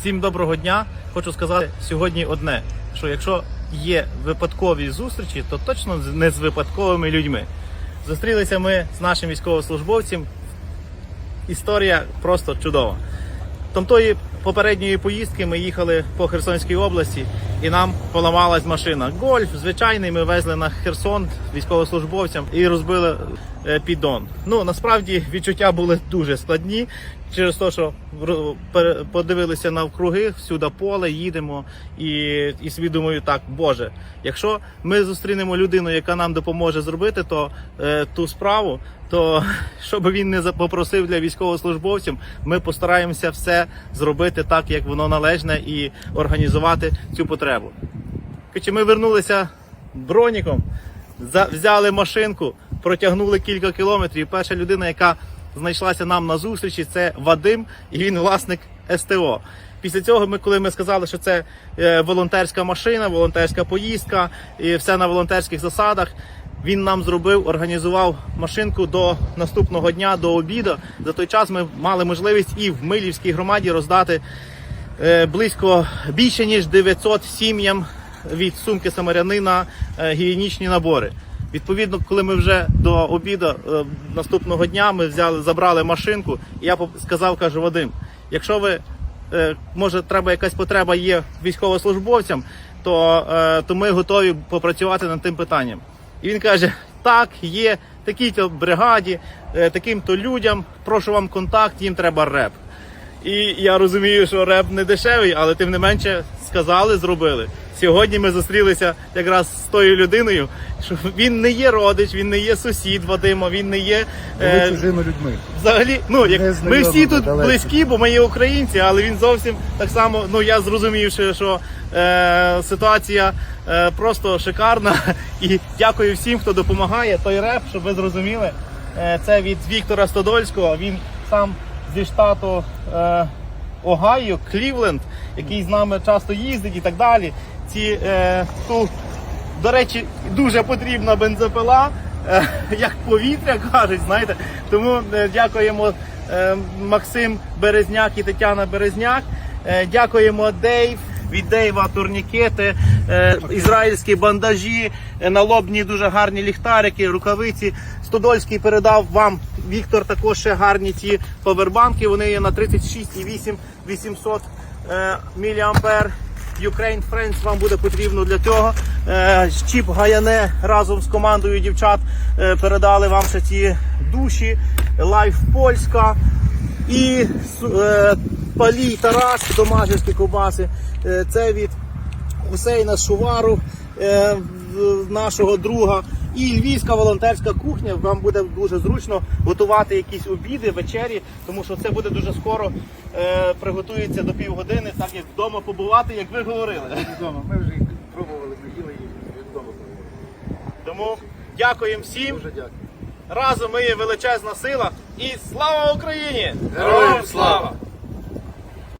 Всім доброго дня. Хочу сказати сьогодні одне: що якщо є випадкові зустрічі, то точно не з випадковими людьми. Зустрілися ми з нашим військовослужбовцем. Історія просто чудова. Тамтої попередньої поїздки ми їхали по Херсонській області, і нам поламалась машина. Гольф, звичайний, ми везли на Херсон військовослужбовцям і розбили е, піддон. Ну насправді відчуття були дуже складні через те, що подивилися навкруги, всюди поле, їдемо і, і собі так, Боже, якщо ми зустрінемо людину, яка нам допоможе зробити то е, ту справу, то щоб він не попросив для військовослужбовців, ми постараємося все зробити так, як воно належне, і організувати цю потребу. Короче, ми вернулися броніком, взяли машинку, протягнули кілька кілометрів. Перша людина, яка знайшлася нам на зустрічі, це Вадим, і він власник СТО. Після цього, ми, коли ми сказали, що це е, волонтерська машина, волонтерська поїздка, і все на волонтерських засадах. Він нам зробив, організував машинку до наступного дня, до обіду. За той час ми мали можливість і в Милівській громаді роздати близько більше ніж 900 сім'ям від сумки самарянина е, гігієнічні набори. Відповідно, коли ми вже до обіду е, наступного дня ми взяли, забрали машинку, і я сказав, кажу, Вадим, якщо ви е, може треба якась потреба є військовослужбовцям, то, е, то ми готові попрацювати над тим питанням. І він каже: так, є такій-то бригаді, е, таким-то людям, прошу вам контакт, їм треба реп. І я розумію, що реп не дешевий, але тим не менше сказали, зробили. Сьогодні ми зустрілися якраз з тою людиною, що він не є родич, він не є сусід Вадима, він не є. Е, чужими людьми. Взагалі, ну як ми всі тут далекі. близькі, бо ми є українці, але він зовсім так само. Ну я зрозумів, що, що е, ситуація е, просто шикарна. І дякую всім, хто допомагає. Той реп, щоб ви зрозуміли, е, це від Віктора Стодольського. Він сам зі штату е, Огайо, Клівленд, який з нами часто їздить і так далі. Ці е, ту до речі, дуже потрібна бензопила, е, як повітря кажуть, знаєте. Тому е, дякуємо е, Максим Березняк і Тетяна Березняк. Е, Дякуємо Дейв. Від Дейва турнікети, е, ізраїльські бандажі, е, налобні дуже гарні ліхтарики, рукавиці. Стодольський передав вам Віктор також ще гарні ці повербанки. Вони є на 36,8 800 е, міліампер. Ukraine Friends вам буде потрібно для цього. Чіп Гаяне разом з командою дівчат передали вам ще ці душі. Лайф Польська і е, Палій Тарас, домашні ковбаси. Е, це від Хусейна Шувару, е, нашого друга. І львівська волонтерська кухня. Вам буде дуже зручно готувати якісь обіди, вечері, тому що це буде дуже скоро. Е, приготується до півгодини, так як вдома побувати, як ви говорили. Вдома. Ми вже їх пробували, ми їли і вдома пробували. Тому дякуємо всім. Дуже дякую. Разом ми є величезна сила. І слава Україні! Героям слава!